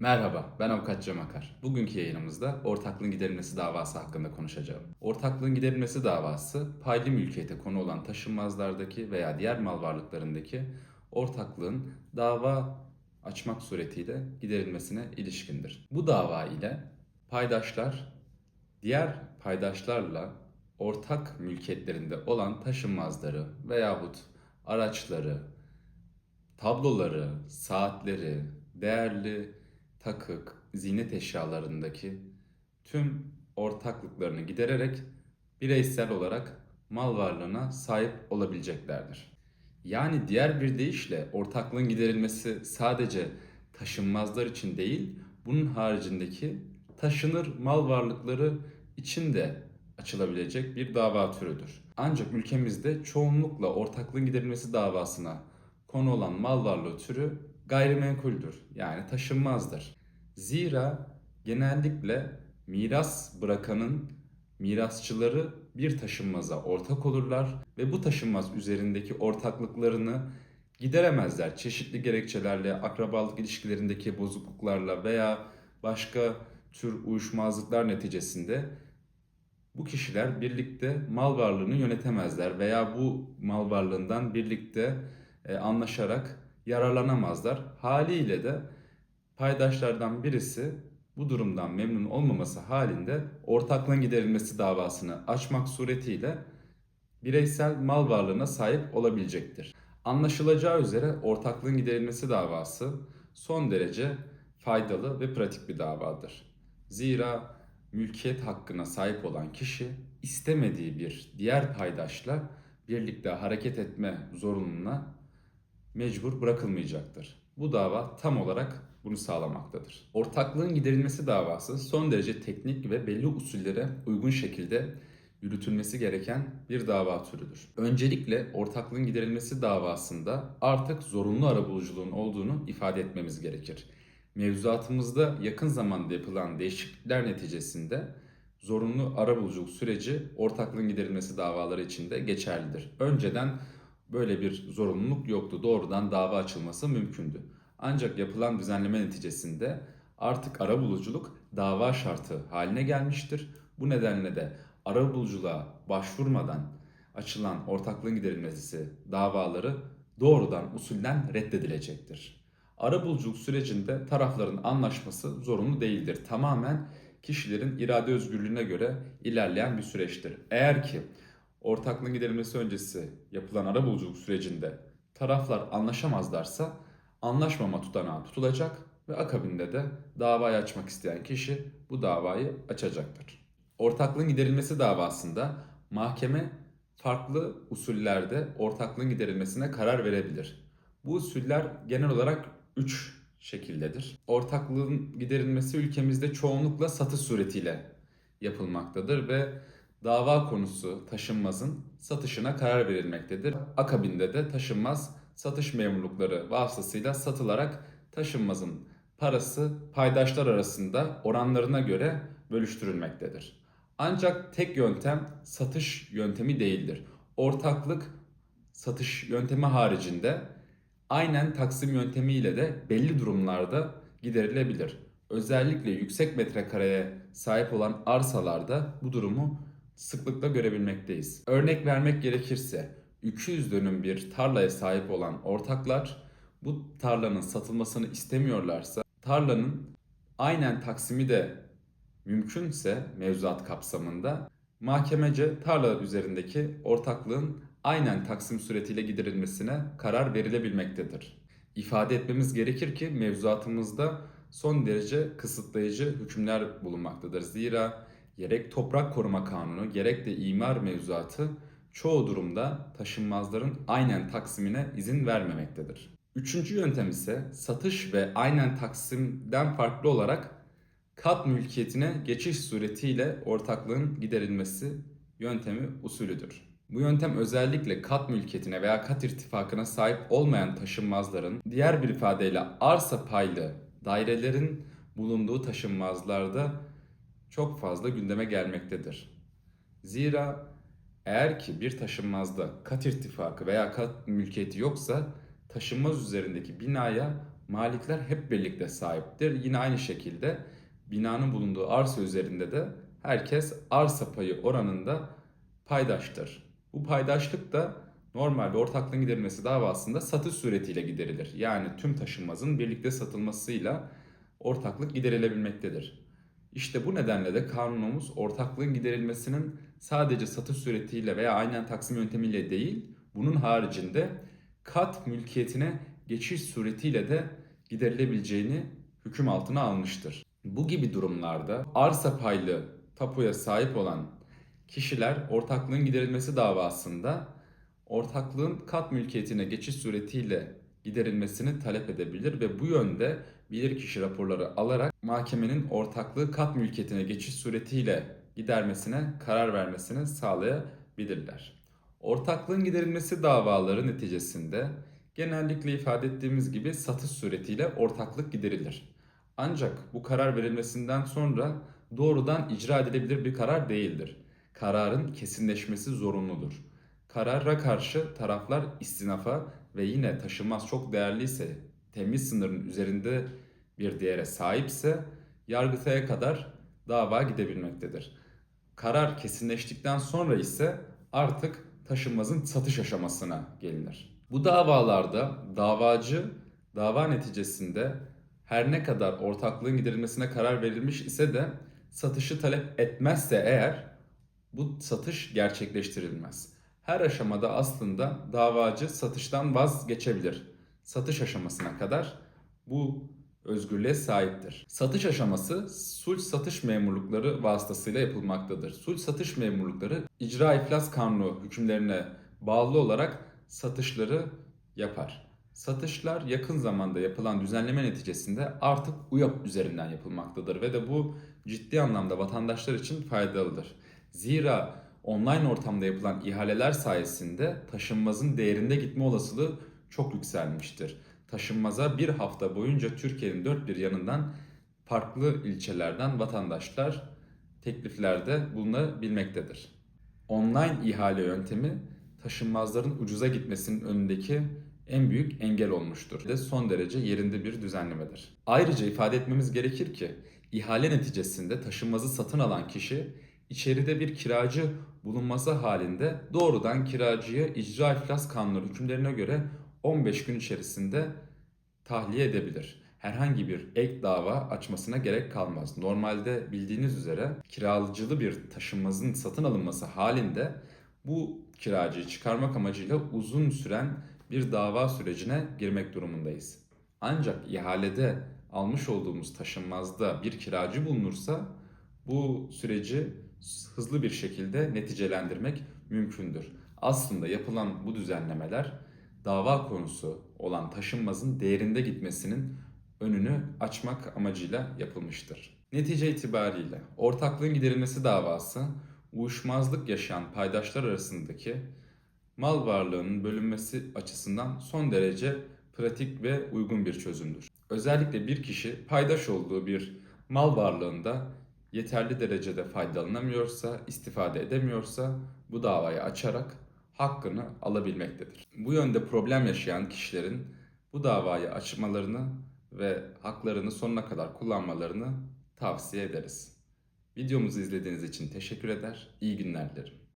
Merhaba, ben Avukat Cem Akar. Bugünkü yayınımızda ortaklığın giderilmesi davası hakkında konuşacağım. Ortaklığın giderilmesi davası, paylı mülkiyete konu olan taşınmazlardaki veya diğer mal varlıklarındaki ortaklığın dava açmak suretiyle giderilmesine ilişkindir. Bu dava ile paydaşlar diğer paydaşlarla ortak mülkiyetlerinde olan taşınmazları veyahut araçları, tabloları, saatleri, değerli takık, ziynet eşyalarındaki tüm ortaklıklarını gidererek bireysel olarak mal varlığına sahip olabileceklerdir. Yani diğer bir deyişle ortaklığın giderilmesi sadece taşınmazlar için değil, bunun haricindeki taşınır mal varlıkları için de açılabilecek bir dava türüdür. Ancak ülkemizde çoğunlukla ortaklığın giderilmesi davasına konu olan mal varlığı türü gayrimenkuldür. Yani taşınmazdır. Zira genellikle miras bırakanın mirasçıları bir taşınmaza ortak olurlar ve bu taşınmaz üzerindeki ortaklıklarını gideremezler. Çeşitli gerekçelerle, akrabalık ilişkilerindeki bozukluklarla veya başka tür uyuşmazlıklar neticesinde bu kişiler birlikte mal varlığını yönetemezler veya bu mal varlığından birlikte e, anlaşarak yararlanamazlar. Haliyle de paydaşlardan birisi bu durumdan memnun olmaması halinde ortaklığın giderilmesi davasını açmak suretiyle bireysel mal varlığına sahip olabilecektir. Anlaşılacağı üzere ortaklığın giderilmesi davası son derece faydalı ve pratik bir davadır. Zira mülkiyet hakkına sahip olan kişi istemediği bir diğer paydaşla birlikte hareket etme zorunluluğuna mecbur bırakılmayacaktır. Bu dava tam olarak bunu sağlamaktadır. Ortaklığın giderilmesi davası son derece teknik ve belli usullere uygun şekilde yürütülmesi gereken bir dava türüdür. Öncelikle ortaklığın giderilmesi davasında artık zorunlu arabuluculuğun olduğunu ifade etmemiz gerekir. Mevzuatımızda yakın zamanda yapılan değişiklikler neticesinde zorunlu arabuluculuk süreci ortaklığın giderilmesi davaları için de geçerlidir. Önceden böyle bir zorunluluk yoktu. Doğrudan dava açılması mümkündü. Ancak yapılan düzenleme neticesinde artık arabuluculuk dava şartı haline gelmiştir. Bu nedenle de arabuluculuğa başvurmadan açılan ortaklığın giderilmesi davaları doğrudan usulden reddedilecektir. Arabuluculuk sürecinde tarafların anlaşması zorunlu değildir. Tamamen kişilerin irade özgürlüğüne göre ilerleyen bir süreçtir. Eğer ki ortaklığın giderilmesi öncesi yapılan arabuluculuk sürecinde taraflar anlaşamazlarsa anlaşmama tutanağı tutulacak ve akabinde de davayı açmak isteyen kişi bu davayı açacaktır. Ortaklığın giderilmesi davasında mahkeme farklı usullerde ortaklığın giderilmesine karar verebilir. Bu usuller genel olarak 3 şekildedir. Ortaklığın giderilmesi ülkemizde çoğunlukla satış suretiyle yapılmaktadır ve dava konusu taşınmazın satışına karar verilmektedir. Akabinde de taşınmaz satış memurlukları vasıtasıyla satılarak taşınmazın parası paydaşlar arasında oranlarına göre bölüştürülmektedir. Ancak tek yöntem satış yöntemi değildir. Ortaklık satış yöntemi haricinde aynen taksim yöntemiyle de belli durumlarda giderilebilir. Özellikle yüksek metrekareye sahip olan arsalarda bu durumu sıklıkla görebilmekteyiz. Örnek vermek gerekirse 200 dönüm bir tarlaya sahip olan ortaklar bu tarlanın satılmasını istemiyorlarsa tarlanın aynen taksimi de mümkünse mevzuat kapsamında mahkemece tarla üzerindeki ortaklığın aynen taksim suretiyle giderilmesine karar verilebilmektedir. İfade etmemiz gerekir ki mevzuatımızda son derece kısıtlayıcı hükümler bulunmaktadır. Zira gerek toprak koruma kanunu gerek de imar mevzuatı çoğu durumda taşınmazların aynen taksimine izin vermemektedir. Üçüncü yöntem ise satış ve aynen taksimden farklı olarak kat mülkiyetine geçiş suretiyle ortaklığın giderilmesi yöntemi usulüdür. Bu yöntem özellikle kat mülkiyetine veya kat irtifakına sahip olmayan taşınmazların diğer bir ifadeyle arsa paylı dairelerin bulunduğu taşınmazlarda çok fazla gündeme gelmektedir. Zira eğer ki bir taşınmazda kat irtifakı veya kat mülkiyeti yoksa taşınmaz üzerindeki binaya malikler hep birlikte sahiptir. Yine aynı şekilde binanın bulunduğu arsa üzerinde de herkes arsa payı oranında paydaştır. Bu paydaşlık da normalde ortaklığın giderilmesi davasında satış suretiyle giderilir. Yani tüm taşınmazın birlikte satılmasıyla ortaklık giderilebilmektedir. İşte bu nedenle de kanunumuz ortaklığın giderilmesinin sadece satış suretiyle veya aynen taksim yöntemiyle değil, bunun haricinde kat mülkiyetine geçiş suretiyle de giderilebileceğini hüküm altına almıştır. Bu gibi durumlarda arsa paylı tapuya sahip olan kişiler ortaklığın giderilmesi davasında ortaklığın kat mülkiyetine geçiş suretiyle giderilmesini talep edebilir ve bu yönde bilirkişi raporları alarak mahkemenin ortaklığı kat mülkiyetine geçiş suretiyle gidermesine karar vermesini sağlayabilirler. Ortaklığın giderilmesi davaları neticesinde genellikle ifade ettiğimiz gibi satış suretiyle ortaklık giderilir. Ancak bu karar verilmesinden sonra doğrudan icra edilebilir bir karar değildir. Kararın kesinleşmesi zorunludur. Karara karşı taraflar istinafa ve yine taşınmaz çok değerliyse, temiz sınırın üzerinde bir değere sahipse yargıtaya kadar dava gidebilmektedir. Karar kesinleştikten sonra ise artık taşınmazın satış aşamasına gelinir. Bu davalarda davacı dava neticesinde her ne kadar ortaklığın giderilmesine karar verilmiş ise de satışı talep etmezse eğer bu satış gerçekleştirilmez. Her aşamada aslında davacı satıştan vazgeçebilir. Satış aşamasına kadar bu özgürlüğe sahiptir. Satış aşaması sulh satış memurlukları vasıtasıyla yapılmaktadır. Sulh satış memurlukları icra iflas kanunu hükümlerine bağlı olarak satışları yapar. Satışlar yakın zamanda yapılan düzenleme neticesinde artık UYAP üzerinden yapılmaktadır ve de bu ciddi anlamda vatandaşlar için faydalıdır. Zira online ortamda yapılan ihaleler sayesinde taşınmazın değerinde gitme olasılığı çok yükselmiştir. Taşınmaza bir hafta boyunca Türkiye'nin dört bir yanından farklı ilçelerden vatandaşlar tekliflerde bulunabilmektedir. Online ihale yöntemi taşınmazların ucuza gitmesinin önündeki en büyük engel olmuştur ve son derece yerinde bir düzenlemedir. Ayrıca ifade etmemiz gerekir ki ihale neticesinde taşınmazı satın alan kişi içeride bir kiracı bulunması halinde doğrudan kiracıya icra iflas kanunu hükümlerine göre 15 gün içerisinde tahliye edebilir. Herhangi bir ek dava açmasına gerek kalmaz. Normalde bildiğiniz üzere kiralıcılı bir taşınmazın satın alınması halinde bu kiracıyı çıkarmak amacıyla uzun süren bir dava sürecine girmek durumundayız. Ancak ihalede almış olduğumuz taşınmazda bir kiracı bulunursa bu süreci hızlı bir şekilde neticelendirmek mümkündür. Aslında yapılan bu düzenlemeler dava konusu olan taşınmazın değerinde gitmesinin önünü açmak amacıyla yapılmıştır. Netice itibariyle ortaklığın giderilmesi davası uyuşmazlık yaşayan paydaşlar arasındaki mal varlığının bölünmesi açısından son derece pratik ve uygun bir çözümdür. Özellikle bir kişi paydaş olduğu bir mal varlığında yeterli derecede faydalanamıyorsa, istifade edemiyorsa bu davayı açarak hakkını alabilmektedir. Bu yönde problem yaşayan kişilerin bu davayı açmalarını ve haklarını sonuna kadar kullanmalarını tavsiye ederiz. Videomuzu izlediğiniz için teşekkür eder, iyi günler dilerim.